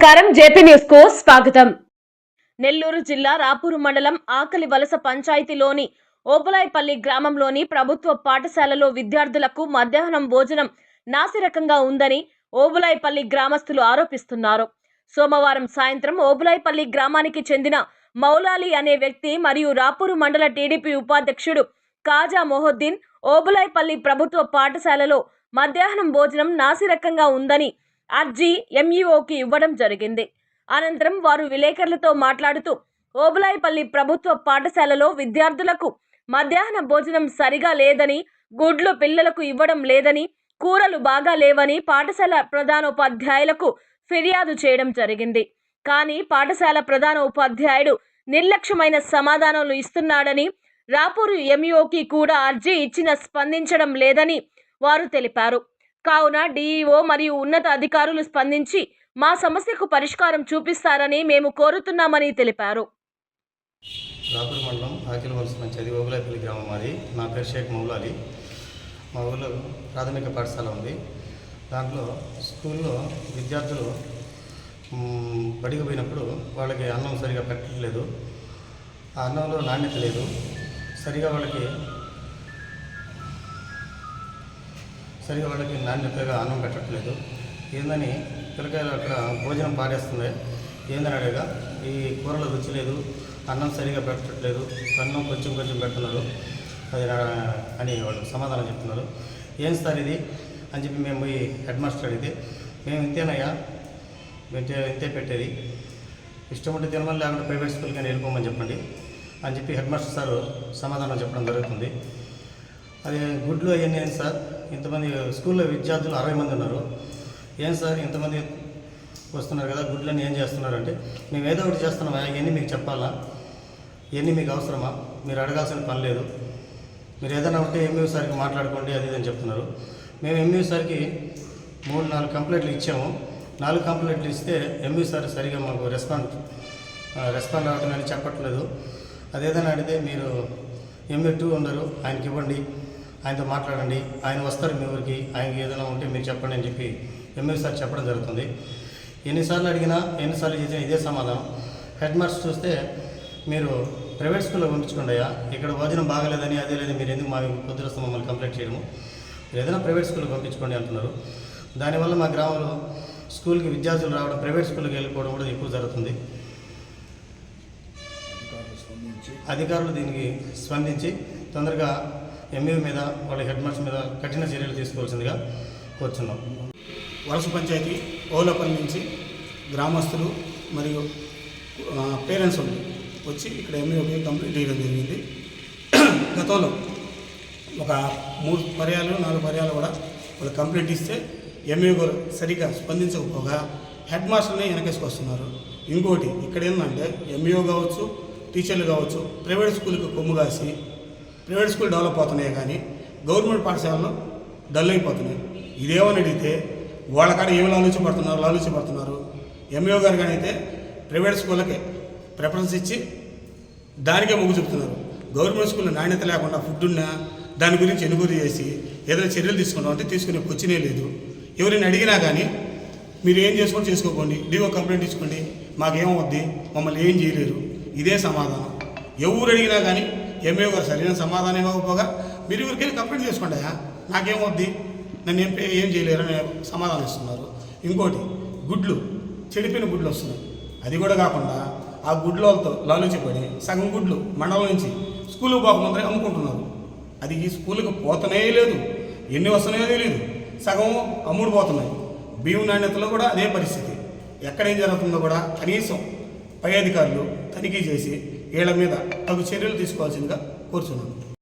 నమస్కారం. జేపీ న్యూస్కు స్వాగతం. నెల్లూరు జిల్లా రాపూరు మండలం ఆకలి వలస పంచాయతీలోని ఓబలాయిపల్లి గ్రామంలోని ప్రభుత్వ పాఠశాలలో విద్యార్థులకు మధ్యాహ్నం భోజనం నాసిరకంగా ఉందని ఓబులాయిపల్లి గ్రామస్తులు ఆరోపిస్తున్నారు. సోమవారం సాయంత్రం ఓబులాయిపల్లి గ్రామానికి చెందిన మౌలాలి అనే వ్యక్తి మరియు రాపూరు మండల టీడీపీ ఉపాధ్యక్షుడు కాజా మొహద్దీన్ ఓబులాయిపల్లి ప్రభుత్వ పాఠశాలలో మధ్యాహ్నం భోజనం నాసిరకంగా ఉందని అర్జీ ఎంఈఓకి ఇవ్వడం జరిగింది. అనంతరం వారు విలేకరులతో మాట్లాడుతూ ఓబులాయిపల్లి ప్రభుత్వ పాఠశాలలో విద్యార్థులకు మధ్యాహ్న భోజనం సరిగా లేదని గుడ్లు పిల్లలకు ఇవ్వడం లేదని కూరలు బాగా లేవని పాఠశాల ప్రధానోపాధ్యాయులకు ఫిర్యాదు చేయడం జరిగింది. కానీ పాఠశాల ప్రధాన ఉపాధ్యాయుడు నిర్లక్ష్యమైన సమాధానాలు ఇస్తున్నాడని రాపూరు ఎంఈఓకి కూడా అర్జీ ఇచ్చిన స్పందించడం లేదని వారు తెలిపారు. కావున డీఈఓ మరియు ఉన్నత అధికారులు స్పందించి మా సమస్యకు పరిష్కారం చూపిస్తారని మేము కోరుతున్నామని తెలిపారు. రాపూర్ మండలం ఆకిల వలస పంచాయతీ ఓగులాపల్లి గ్రామం మాది నా పేరు షేక్ మౌలాలి. మా ఊళ్ళో ప్రాథమిక పాఠశాల ఉంది. దాంట్లో స్కూల్లో విద్యార్థులు బడికి పోయినప్పుడు వాళ్ళకి అన్నం సరిగా పెట్టట్లేదు. ఆ అన్నంలో నాణ్యత లేదు. సరిగా వాళ్ళకి సరిగా వాళ్ళకి నాణ్యతగా అన్నం పెట్టట్లేదు. ఏందని పిల్లకాయలు అక్కడ భోజనం పారేస్తుంది. ఏందని అడగా ఈ కూరలో రుచి లేదు అన్నం సరిగా పెట్టట్లేదు అన్నం కొంచెం కొంచెం పెడుతున్నారు అది అని వాళ్ళు సమాధానం చెప్తున్నారు. ఏం సార్ ఇది? అని చెప్పి మేము పోయి హెడ్ మాస్టర్ అడిగితే మేము ఇంతేనయ్యా ఇంతే ఇంతే పెట్టేది. ఇష్టం ఉంటే తినమని లేకుంటే ప్రైవేట్ స్కూల్కి కానీ వెళ్ళిపోమని చెప్పండి. అని చెప్పి హెడ్ మాస్టర్ సార్ సమాధానం చెప్పడం జరుగుతుంది. అది గుడ్లు అవన్నీ ఏంటి సార్? ఇంతమంది స్కూల్లో విద్యార్థులు అరవై మంది ఉన్నారు. ఏం సార్? ఇంతమంది వస్తున్నారు కదా గుడ్లని ఏం చేస్తున్నారు అంటే మేము ఏదో ఒకటి చేస్తున్నామా ఇవన్నీ మీకు చెప్పాలా? ఇవన్నీ మీకు అవసరమా? మీరు అడగాల్సిన పని లేదు. మీరు ఏదైనా ఉంటే ఎంఈఓ సార్కి మాట్లాడుకోండి అది ఇది అని చెప్తున్నారు. మేము ఎంఈఓ సార్కి మూడు నాలుగు కంప్లైంట్లు ఇచ్చాము. నాలుగు కంప్లైంట్లు ఇస్తే ఎంఈఓ సార్ సరిగా మాకు రెస్పాండ్ రెస్పాండ్ అవ్వటం అని చెప్పట్లేదు. అదేదైనా అడిగితే మీరు ఎంఏ టూ ఉన్నారు ఆయనకి ఇవ్వండి. ఆయనతో మాట్లాడండి. ఆయన వస్తారు మీ ఊరికి. ఆయనకి ఏదైనా ఉంటే మీరు చెప్పండి అని చెప్పి ఎంఏ సార్ చెప్పడం జరుగుతుంది. ఎన్నిసార్లు అడిగినా ఎన్నిసార్లు చేసినా ఇదే సమాధానం. హెడ్ మాస్టర్ చూస్తే మీరు ప్రైవేట్ స్కూల్లో పంపించుకోండి అయ్యా. ఇక్కడ భోజనం బాగలేదని అదే లేదు మీరు ఎందుకు మా పొద్దురస్తూ మమ్మల్ని కంప్లైంట్ చేయడము? మీరు ఏదైనా ప్రైవేట్ స్కూల్లో పంపించుకోండి అంటున్నారు. దానివల్ల మా గ్రామంలో స్కూల్కి విద్యార్థులు రావడం ప్రైవేట్ స్కూల్కి వెళ్ళిపోవడం కూడా ఎక్కువ జరుగుతుంది. అధికారులు దీనికి స్పందించి తొందరగా ఎంఈ మీద వాళ్ళ హెడ్ మాస్టర్ మీద కఠిన చర్యలు తీసుకోవాల్సిందిగా కోరుచున్నాం. వలస పంచాయతీ ఓలపల్లి నుంచి గ్రామస్తులు మరియు పేరెంట్స్ ఉండి వచ్చి ఇక్కడ ఎంఈఓకి కంప్లీట్ చేయడం జరిగింది. గతంలో ఒక మూడు పర్యాలు నాలుగు పర్యాలు కూడా వాళ్ళు కంప్లీట్ ఇస్తే ఎంఈఓ గారు సరిగ్గా స్పందించకపోగా హెడ్ మాస్టర్ని వెనకేసుకొస్తున్నారు. ఇంకోటి ఇక్కడ ఏంటంటే ఎంఈఓ కావచ్చు టీచర్లు కావచ్చు ప్రైవేట్ స్కూల్కి కొమ్ము కాసి ప్రైవేట్ స్కూల్ డెవలప్ అవుతున్నాయి కానీ గవర్నమెంట్ పాఠశాలలో డల్ అయిపోతున్నాయి. ఇదేమని అడిగితే వాళ్ళ కాడ ఏమి లాలూచి పడుతున్నారు లాలూచి పడుతున్నారు గారు కానీ అయితే ప్రైవేట్ స్కూళ్ళకే ప్రిఫరెన్స్ ఇచ్చి దానికే మొగ్గు చూపుతున్నారు. గవర్నమెంట్ స్కూల్లో నాణ్యత లేకుండా ఫుడ్ ఉన్నా దాని గురించి ఎనుగురు చేసి ఏదైనా చర్యలు తీసుకుంటాం అంటే తీసుకునే వచ్చినే లేదు. ఎవరైనా అడిగినా కానీ మీరు ఏం చేసుకొని చేసుకోకండి డీఓ కంప్లైంట్ ఇచ్చుకోండి మాకేమవుద్ది మమ్మల్ని ఏం చేయలేరు. ఇదే సమాధానం. ఎవరు అడిగినా కానీ ఏమే గారు సరైన సమాధానం ఇవ్వకపోగా మీరు ఎవరికైనా కంప్లైంట్ చేసుకోండి నాకేమొద్ది? నన్ను ఏం ఏం చేయలేరు అని సమాధానం ఇస్తున్నారు. ఇంకోటి గుడ్లు చెడిపోయిన గుడ్లు వస్తున్నాయి. అది కూడా కాకుండా ఆ గుడ్లతో లాలుచిపడి సగం గుడ్లు మండలం నుంచి స్కూల్కి పోకముందరే అమ్ముకుంటున్నారు. అది ఈ స్కూల్కి పోతనే లేదు. ఎన్ని వస్తున్నాయో తెలియదు సగం అమ్ముడు పోతున్నాయి. బియ్యం నాణ్యతలో కూడా అదే పరిస్థితి. ఎక్కడ ఏం జరుగుతుందో కూడా కనీసం పై అధికారులు తనిఖీ చేసి వీళ్ళ మీద తగు చర్యలు తీసుకోవాల్సిందిగా కోరుచున్నాను.